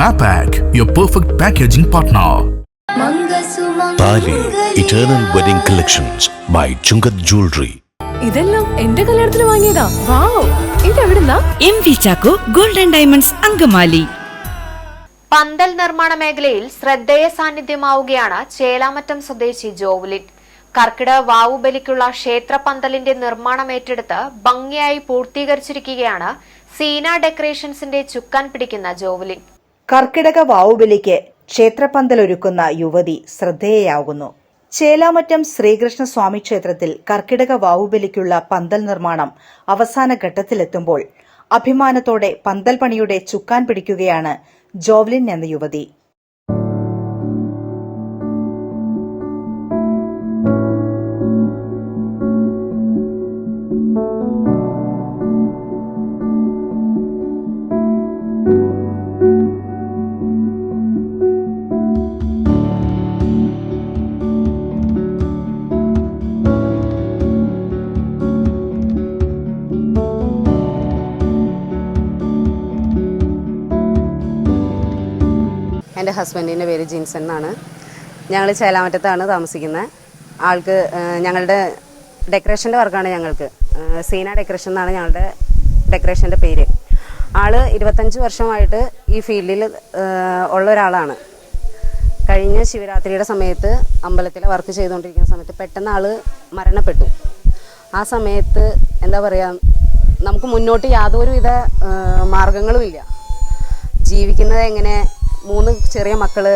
Mapac, your perfect packaging partner. Thali eternal wedding collections by Chungath jewellery ഇതെല്ലാം എന്റെ കല്യാണത്തിന് വാങ്ങിയതാ. Wow. ഇതെവിടുന്നാ? M V Chacko golden diamonds Angamaly. പന്തൽ നിർമ്മാണ മേഖലയിൽ ശ്രദ്ധേയ സാന്നിധ്യമാവുകയാണ് ചേലാമറ്റം സ്വദേശി ജോവലിൻ. കർക്കിടക വാവുബലിക്കുള്ള ക്ഷേത്ര പന്തലിന്റെ നിർമ്മാണം ഏറ്റെടുത്ത് ഭംഗിയായി പൂർത്തീകരിച്ചിരിക്കുകയാണ് സീന ഡെക്കറേഷൻസിന്റെ ചുക്കാൻ പിടിക്കുന്ന ജോവലിൻ. കർക്കിടക വാവുബലിക്ക് ക്ഷേത്രപന്തലൊരുക്കുന്ന യുവതി ശ്രദ്ധേയയാകുന്നു. ചേലാമറ്റം ശ്രീകൃഷ്ണസ്വാമി ക്ഷേത്രത്തിൽ കർക്കിടക വാവുബലിക്കുള്ള പന്തൽ നിർമ്മാണം അവസാന ഘട്ടത്തിലെത്തുമ്പോൾ അഭിമാനത്തോടെ പന്തൽ പണിയുടെ ചുക്കാൻ പിടിക്കുകയാണ് ജോവ്ലിൻ എന്ന യുവതി. എന്റെ ഹസ്ബൻഡിന്റെ പേര് ജിൻസൺ എന്നാണ്. ഞങ്ങൾ ചേലാമറ്റത്താണ് താമസിക്കുന്നത്. ആൾക്ക് ഞങ്ങളുടെ ഡെക്കറേഷന്റെ വർക്കാണ് ഞങ്ങൾക്ക്. സീന ഡെക്കറേഷൻ എന്നാണ് ഞങ്ങളുടെ ഡെക്കറേഷന്റെ പേര്. ആൾ ഇരുപത്തഞ്ച് വർഷമായിട്ട് ഈ ഫീൽഡിൽ ഉള്ള ഒരാളാണ്. കഴിഞ്ഞ ശിവരാത്രിയുടെ സമയത്ത് അമ്പലത്തിലെ വർക്ക് ചെയ്തുകൊണ്ടിരിക്കുന്ന സമയത്ത് പെട്ടെന്ന് ആൾ മരണപ്പെട്ടു. ആ സമയത്ത് എന്താ പറയുക നമുക്ക് മുന്നോട്ട് യാതൊരുവിധ മാർഗങ്ങളുമില്ല ജീവിക്കുന്നത് എങ്ങനെ മൂന്ന് ചെറിയ മക്കൾ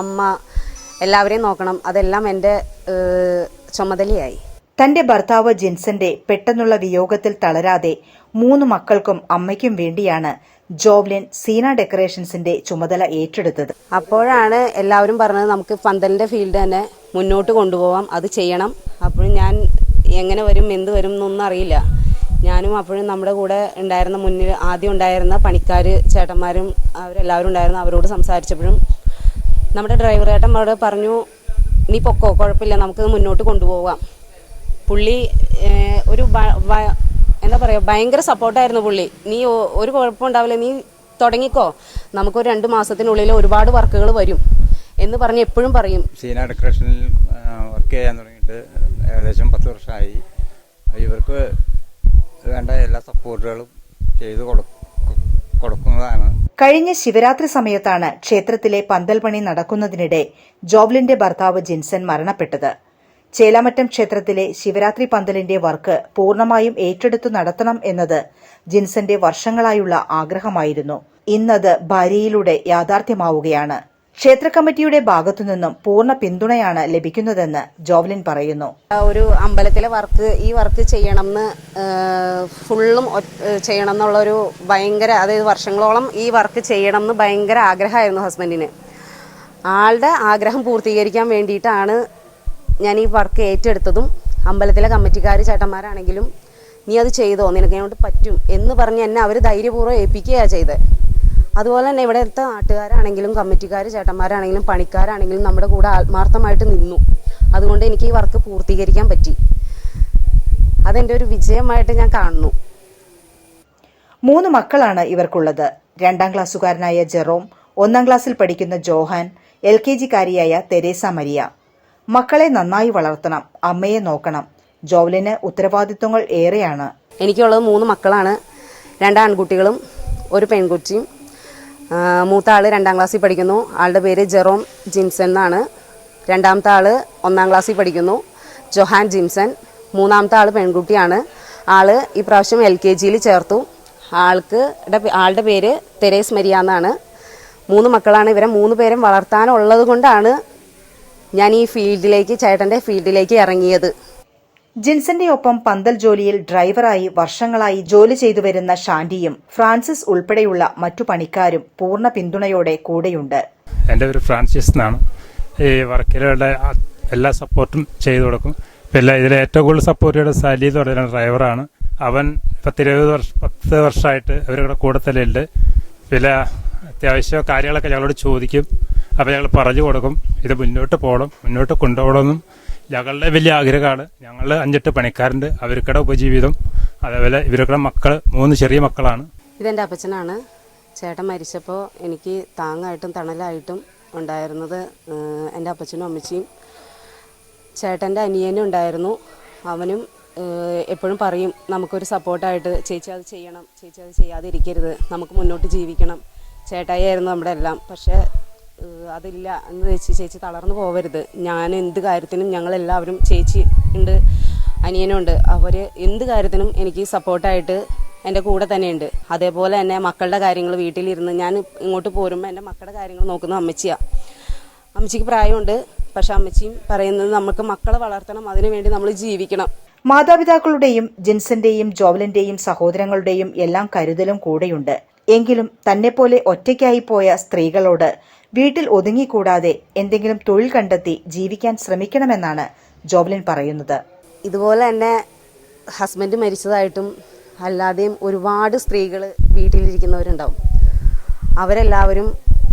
അമ്മ എല്ലാവരെയും നോക്കണം. അതെല്ലാം എന്റെ ചുമതലയായി. തന്റെ ഭർത്താവ് ജിൻസന്റെ പെട്ടെന്നുള്ള വിയോഗത്തിൽ തളരാതെ മൂന്ന് മക്കൾക്കും അമ്മയ്ക്കും വേണ്ടിയാണ് ജോബ്ലിൻ സീന ഡെക്കറേഷൻസിന്റെ ചുമതല ഏറ്റെടുത്തത്. അപ്പോഴാണ് എല്ലാവരും പറഞ്ഞത് നമുക്ക് പന്തലിന്റെ ഫീൽഡ് തന്നെ മുന്നോട്ട് കൊണ്ടുപോകാം അത് ചെയ്യണം. അപ്പോൾ ഞാൻ എങ്ങനെ വരും എന്ത് വരും എന്നൊന്നും അറിയില്ല. ഞാനും അപ്പോഴും നമ്മുടെ കൂടെ ഉണ്ടായിരുന്ന മുന്നിൽ ആദ്യം ഉണ്ടായിരുന്ന പണിക്കാർ ചേട്ടന്മാരും അവരെല്ലാവരും ഉണ്ടായിരുന്നു അവരോട് സംസാരിച്ചപ്പോഴും നമ്മുടെ ഡ്രൈവർ ചേട്ടന്മാരോട് പറഞ്ഞു നീ പൊക്കോ കുഴപ്പമില്ല നമുക്ക് മുന്നോട്ട് കൊണ്ടുപോകാം. പുള്ളി ഒരു എന്താ പറയുക ഭയങ്കര സപ്പോർട്ടായിരുന്നു പുള്ളി. നീ ഒരു കുഴപ്പമുണ്ടാവില്ല നീ തുടങ്ങിക്കോ. നമുക്കൊരു രണ്ട് മാസത്തിനുള്ളിൽ ഒരുപാട് വർക്കുകൾ വരും. എന്ന് പറഞ്ഞ് എപ്പോഴും പറയും. സീന ഡെക്കറേഷനിൽ വർക്ക് ചെയ്യാൻ തുടങ്ങിയിട്ട് ഏകദേശം പത്ത് വർഷമായി. ഇവർക്ക് വേണ്ട എല്ലാ സപ്പോർട്ടുകളും ചെയ്തു കൊടുക്കുന്നതാണ്. കഴിഞ്ഞ ശിവരാത്രി സമയത്താണ് ക്ഷേത്രത്തിലെ പന്തൽ പണി നടക്കുന്നതിനിടെ ജോബ്ലിന്റെ ഭർത്താവ് ജിൻസൺ മരണപ്പെട്ടത്. ചേലാമറ്റം ക്ഷേത്രത്തിലെ ശിവരാത്രി പന്തലിന്റെ വർക്ക് പൂർണമായും ഏറ്റെടുത്തു നടത്തണം എന്നത് ജിൻസന്റെ വർഷങ്ങളായുള്ള ആഗ്രഹമായിരുന്നു. ഇന്നത് ഭാര്യയിലൂടെ യാഥാർത്ഥ്യമാവുകയാണ്. ക്ഷേത്ര കമ്മിറ്റിയുടെ ഭാഗത്തുനിന്നും പൂർണ പിന്തുണയാണ് ലഭിക്കുന്നതെന്ന് ജോവലിൻ പറയുന്നു. ഒരു അമ്പലത്തിലെ വർക്ക് ഈ വർക്ക് ചെയ്യണം എന്ന് ഫുള്ളും ചെയ്യണം എന്നുള്ളൊരു ഭയങ്കര അതായത് വർഷങ്ങളോളം ഈ വർക്ക് ചെയ്യണം എന്ന് ഭയങ്കര ആഗ്രഹമായിരുന്നു ഹസ്ബൻഡിന്. ആളുടെ ആഗ്രഹം പൂർത്തീകരിക്കാൻ വേണ്ടിയിട്ടാണ് ഞാൻ ഈ വർക്ക് ഏറ്റെടുത്തതും. അമ്പലത്തിലെ കമ്മിറ്റിക്കാർ ചേട്ടന്മാരാണെങ്കിലും നീ അത് ചെയ്തോ? നിനക്ക് കൊണ്ട് പറ്റും എന്ന് പറഞ്ഞ് എന്നെ അവർ ധൈര്യപൂർവം ഏൽപ്പിക്കുകയാണ് ചെയ്തത്. അതുപോലെ തന്നെ ഇവിടുത്തെ നാട്ടുകാരാണെങ്കിലും കമ്മിറ്റിക്കാർ ചേട്ടന്മാരാണെങ്കിലും പണിക്കാരാണെങ്കിലും നമ്മുടെ കൂടെ ആത്മാർത്ഥമായിട്ട് നിന്നു. അതുകൊണ്ട് എനിക്ക് ഈ വർക്ക് പൂർത്തീകരിക്കാൻ പറ്റി. അതെന്റെ ഒരു വിജയമായിട്ട് ഞാൻ കാണുന്നു. മൂന്ന് മക്കളാണ് ഇവർക്കുള്ളത്. രണ്ടാം ക്ലാസ്സുകാരനായ ജെറോം ഒന്നാം ക്ലാസ്സിൽ പഠിക്കുന്ന ജോഹാൻ എൽ കെ ജിക്കാരിയായ തെരേസ മരിയ. മക്കളെ നന്നായി വളർത്തണം അമ്മയെ നോക്കണം. ജോവലിന് ഉത്തരവാദിത്വങ്ങൾ ഏറെയാണ്. എനിക്കുള്ളത് മൂന്ന് മക്കളാണ്. രണ്ട് ആൺകുട്ടികളും ഒരു പെൺകുട്ടിയും മൂത്ത ആൾ രണ്ടാം ക്ലാസ്സിൽ പഠിക്കുന്നു. ആളുടെ പേര് ജെറോം ജിംസൺ എന്നാണ്. രണ്ടാമത്തെ ആൾ ഒന്നാം ക്ലാസ്സിൽ പഠിക്കുന്നു. Johan Jimson. മൂന്നാമത്തെ ആൾ പെൺകുട്ടിയാണ്. ആൾ ഇപ്രാവശ്യം പ്രാവശ്യം എൽ കെ ജിയിൽ ചേർത്തു. ആൾക്ക് ആളുടെ പേര് തെരേസ് മരിയ എന്നാണ്. മൂന്ന് മക്കളാണ്. ഇവരെ മൂന്ന് പേരും വളർത്താനുള്ളത് കൊണ്ടാണ് ഞാൻ ഈ ഫീൽഡിലേക്ക് ചേട്ടന്റെ ഫീൽഡിലേക്ക് ഇറങ്ങിയത്. ജിൻസന്റെ ഒപ്പം പന്തൽ ജോലിയിൽ ഡ്രൈവറായി വർഷങ്ങളായി ജോലി ചെയ്തു വരുന്ന ഷാന്റിയും ഫ്രാൻസിസ് ഉൾപ്പെടെയുള്ള മറ്റു പണിക്കാരും പൂർണ പിന്തുണയോടെ കൂടെയുണ്ട്. എന്റെ പേര് ഫ്രാൻസിസ് എന്നാണ്. ഈ വർക്കിലുള്ള എല്ലാ സപ്പോർട്ടും ചെയ്തു കൊടുക്കും. പിന്നെ ഇതിൽ ഏറ്റവും കൂടുതൽ സപ്പോർട്ട് ചെയ്ത സലി എന്ന് പറയുന്ന ഡ്രൈവറാണ്. അവൻ പത്തിരുപത് വർഷം പത്ത് വർഷമായിട്ട് അവരുടെ കൂടെ തന്നെ ഉണ്ട് പിന്നെ അത്യാവശ്യ കാര്യങ്ങളൊക്കെ ഞങ്ങളോട് ചോദിക്കും. അപ്പോൾ ഞങ്ങൾ പറഞ്ഞു കൊടുക്കും. ഇത് മുന്നോട്ട് പോകണം മുന്നോട്ട് കൊണ്ടുപോകണമെന്നും ഞങ്ങളുടെ വലിയ ആഗ്രഹമാണ്. ഞങ്ങൾ അഞ്ചെട്ട് പണിക്കാരുണ്ട്. അവർക്കടെ ഉപജീവിതം. അതേപോലെ ഇവരുടെ മക്കൾ മൂന്ന് ചെറിയ മക്കളാണ്. ഇതെന്റെ അപ്പച്ചനാണ്. ചേട്ടൻ മരിച്ചപ്പോൾ എനിക്ക് താങ്ങായിട്ടും തണലായിട്ടും ഉണ്ടായിരുന്നത് എന്റെ അപ്പച്ചനും അമ്മച്ചിയും ചേട്ടന്റെ അനിയനും ഉണ്ടായിരുന്നു. അവനും എപ്പോഴും പറയും നമുക്കൊരു സപ്പോർട്ടായിട്ട് ചേച്ചി അത് ചെയ്യണം ചേച്ചി അത് ചെയ്യാതിരിക്കരുത്. നമുക്ക് മുന്നോട്ട് ജീവിക്കണം. ചേട്ടായി ആയിരുന്നു നമ്മുടെ എല്ലാം. പക്ഷേ അതില്ല എന്ന് വെച്ച് ചേച്ചി തളർന്നു പോവരുത്. ഞാൻ എന്ത് കാര്യത്തിനും ഞങ്ങളെല്ലാവരും ചേച്ചി ഉണ്ട് അനിയനുണ്ട് അവർ എന്ത് കാര്യത്തിനും എനിക്ക് സപ്പോർട്ടായിട്ട് എന്റെ കൂടെ തന്നെയുണ്ട്. അതേപോലെ തന്നെ മക്കളുടെ കാര്യങ്ങൾ വീട്ടിലിരുന്ന് ഞാൻ ഇങ്ങോട്ട് പോരുമ്പോൾ എന്റെ മക്കളുടെ കാര്യങ്ങൾ നോക്കുന്നു അമ്മച്ചിയാണ് അമ്മച്ചിക്ക് പ്രായമുണ്ട്. പക്ഷെ അമ്മച്ചിയും പറയുന്നത് നമുക്ക് മക്കളെ വളർത്തണം അതിനു വേണ്ടി നമ്മൾ ജീവിക്കണം. മാതാപിതാക്കളുടെയും ജിൻസന്റെയും ജോവലിന്റെയും സഹോദരങ്ങളുടെയും എല്ലാം കരുതലും കൂടെയുണ്ട്. എങ്കിലും തന്നെപ്പോലെ ഒറ്റയ്ക്കായി പോയ സ്ത്രീകളോട് വീട്ടിൽ ഒതുങ്ങിക്കൂടാതെ എന്തെങ്കിലും തൊഴിൽ കണ്ടെത്തി ജീവിക്കാൻ ശ്രമിക്കണമെന്നാണ് ജോബ്ലിൻ പറയുന്നത്. ഇതുപോലെ തന്നെ ഹസ്ബൻഡ് മരിച്ചതായിട്ടും അല്ലാതെയും ഒരുപാട് സ്ത്രീകൾ വീട്ടിലിരിക്കുന്നവരുണ്ടാവും. അവരെല്ലാവരും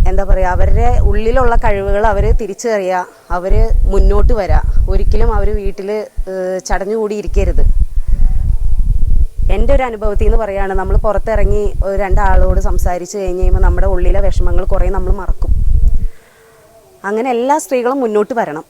എന്താ പറയുക അവരുടെ ഉള്ളിലുള്ള കഴിവുകൾ അവർ തിരിച്ചറിയുക അവർ മുന്നോട്ട് വരിക ഒരിക്കലും അവർ വീട്ടിൽ ചടഞ്ഞുകൂടി ഇരിക്കരുത്. എന്റെ ഒരു അനുഭവത്തിൽ നിന്ന് പറയുകയാണ് നമ്മൾ പുറത്തിറങ്ങി രണ്ടാളോട് സംസാരിച്ച് കഴിഞ്ഞ് കഴിയുമ്പോൾ നമ്മുടെ ഉള്ളിലെ വിഷമങ്ങൾ കുറേ നമ്മൾ മറക്കും. അങ്ങനെ എല്ലാ സ്ത്രീകളും മുന്നോട്ട് വരണം.